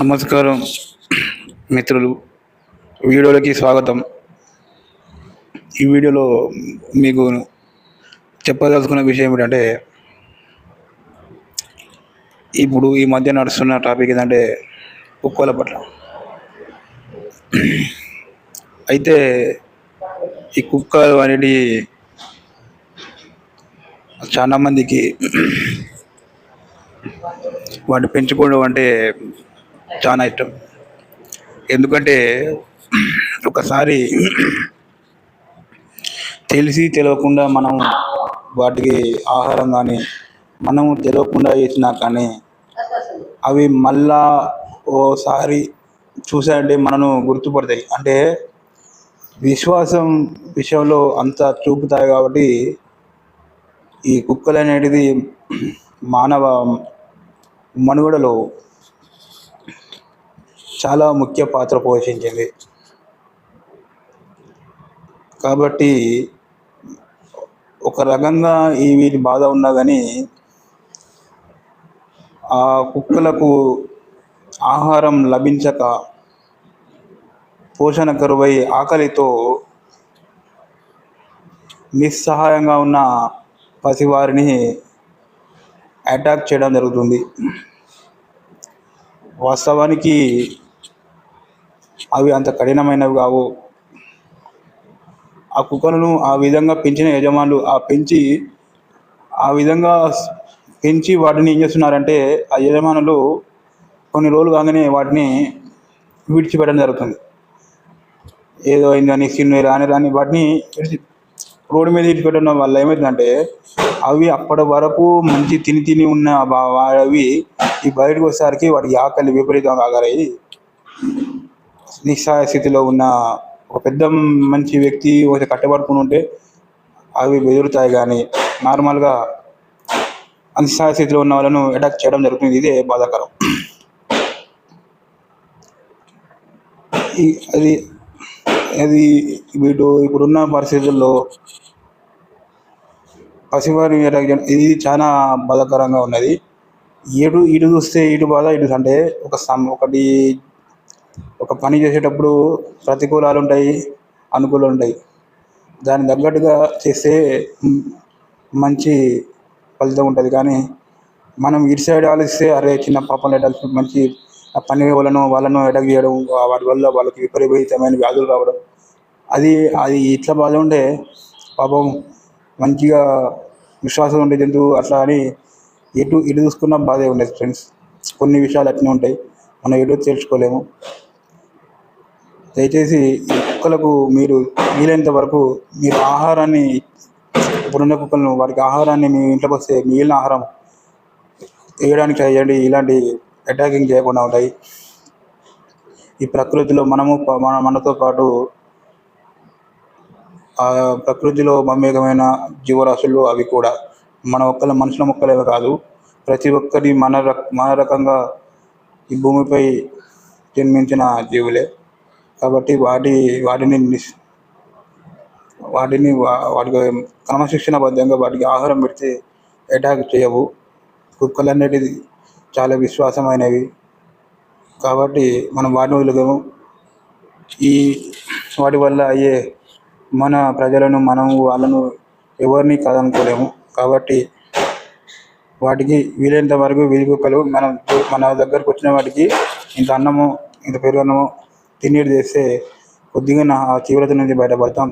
నమస్కారం మిత్రులు. వీడియోలకి స్వాగతం. ఈ వీడియోలో మీకు చెప్పదలుచుకున్న విషయం ఏమిటంటే ఇప్పుడు ఈ మధ్య నడుస్తున్న టాపిక్ ఏంటంటే కుక్కల పట్ల. అయితే ఈ కుక్కలు అనేది చాలా మందికి వాటిని పెంచుకోవడం అంటే చాలా ఇష్టం. ఎందుకంటే ఒకసారి తెలిసి తెలియకుండా మనం వాటికి ఆహారం కానీ మనం తెలియకుండా చేసినా కానీ అవి మళ్ళా ఓసారి చూసాయంటే మనను గుర్తుపడతాయి. అంటే విశ్వాసం విషయంలో అంత చూపుతాయి కాబట్టి ఈ కుక్కలు అనేటిది మానవ మనుగడలో చాలా ముఖ్య పాత్ర పోషించింది. కాబట్టి ఒక రకంగా ఈ వీటి బాధ ఉన్నా కానీ ఆ కుక్కలకు ఆహారం లభించక పోషణ కరువై ఆకలితో నిస్సహాయంగా ఉన్న పసివారిని అటాక్ చేయడం జరుగుతుంది. వాస్తవానికి అవి అంత కఠినమైనవి కావు. ఆ కుక్కలను ఆ విధంగా పెంచిన యజమానులు ఆ పెంచి ఆ విధంగా పెంచి వాటిని ఏం చేస్తున్నారంటే ఆ యజమానులు కొన్ని రోజులు కాగానే వాటిని విడిచిపెట్టడం జరుగుతుంది. ఏదో అయిందని సిన్ను రాని రాని వాటిని విడిచి రోడ్డు మీద విడిచిపెట్టడం వల్ల ఏమవుతుందంటే అవి అప్పటి వరకు మంచి తిని తిని ఉన్న అవి ఈ బయటకు వచ్చేసరికి వాటికి ఆకలి విపరీతంగా ఆగలయి నిస్సహాయ స్థితిలో ఉన్న ఒక పెద్ద మంచి వ్యక్తి ఒక కట్టబడుకుని ఉంటే అవి బెదురుతాయి కానీ నార్మల్గా నిస్సహాయ స్థితిలో ఉన్న వాళ్ళను అటాక్ చేయడం జరుగుతుంది. ఇదే బాధాకరం. అది అది వీడు ఇప్పుడున్న పరిస్థితుల్లో పసివారి చేయడం ఇది చాలా బాధాకరంగా ఉన్నది. ఏడు ఇటు చూస్తే ఇటు బాధ ఇటు అంటే ఒక సమ్ ఒకటి ఒక పని చేసేటప్పుడు ప్రతికూలాలు ఉంటాయి అనుకూలాలు ఉంటాయి. దానికి తగ్గట్టుగా చేస్తే మంచి ఫలితం ఉంటుంది. కానీ మనం ఇటు సైడ్ ఆలోచిస్తే అరే చిన్న పాపం ఎటాక్ మంచి ఆ పని వాళ్ళను వాళ్ళను అటాక్ చేయడం వాటి వల్ల వాళ్ళకి విపరీతమైన వ్యాధులు రావడం అది అది ఇట్లా బాధ ఉండే పాపం మంచిగా విశ్వాసం ఉండే జంతువు అట్లా అని ఎటు ఇటు చూసుకున్న బాధే ఉండేది ఫ్రెండ్స్. కొన్ని విషయాలు అట్నే ఉంటాయి. మనం ఎటు తెలుసుకోలేము. దయచేసి ఈ కుక్కలకు మీరు వీలైనంత వరకు మీరు ఆహారాన్ని ఇప్పుడున్న కుక్కలను వారికి ఆహారాన్ని మీ ఇంట్లోకి వస్తే మిగిలిన ఆహారం వేయడానికి ట్రై చేయండి. ఇలాంటి అటాకింగ్ చేయకుండా ఉంటాయి. ఈ ప్రకృతిలో మనము మన మనతో పాటు ఆ ప్రకృతిలో మమేకమైన జీవరాశులు అవి కూడా మన ఒక్కల మనుషుల మొక్కలేవి కాదు. ప్రతి ఒక్కరి మన రక మన రకంగా ఈ భూమిపై జన్మించిన జీవులే. కాబట్టి వాటి వాటిని వాటిని వాటికి క్రమశిక్షణ బద్ధంగా వాటికి ఆహారం పెడితే అటాక్ చేయవు. కుక్కలు అనేటివి చాలా విశ్వాసమైనవి. కాబట్టి మనం వాటిని వదిలేము ఈ వాటి వల్ల అయ్యే మన ప్రజలను మనం వాళ్ళను ఎవరిని కాదనుకోలేము. కాబట్టి వాటికి వీలైనంత వరకు వీధి కుక్కలు మనం మన దగ్గరకు వచ్చిన వాటికి ఇంత అన్నము ఇంత పెరుగు అన్నము తినేది చేస్తే కొద్దిగా నా తీవ్రత నుంచి బయటపడతాం.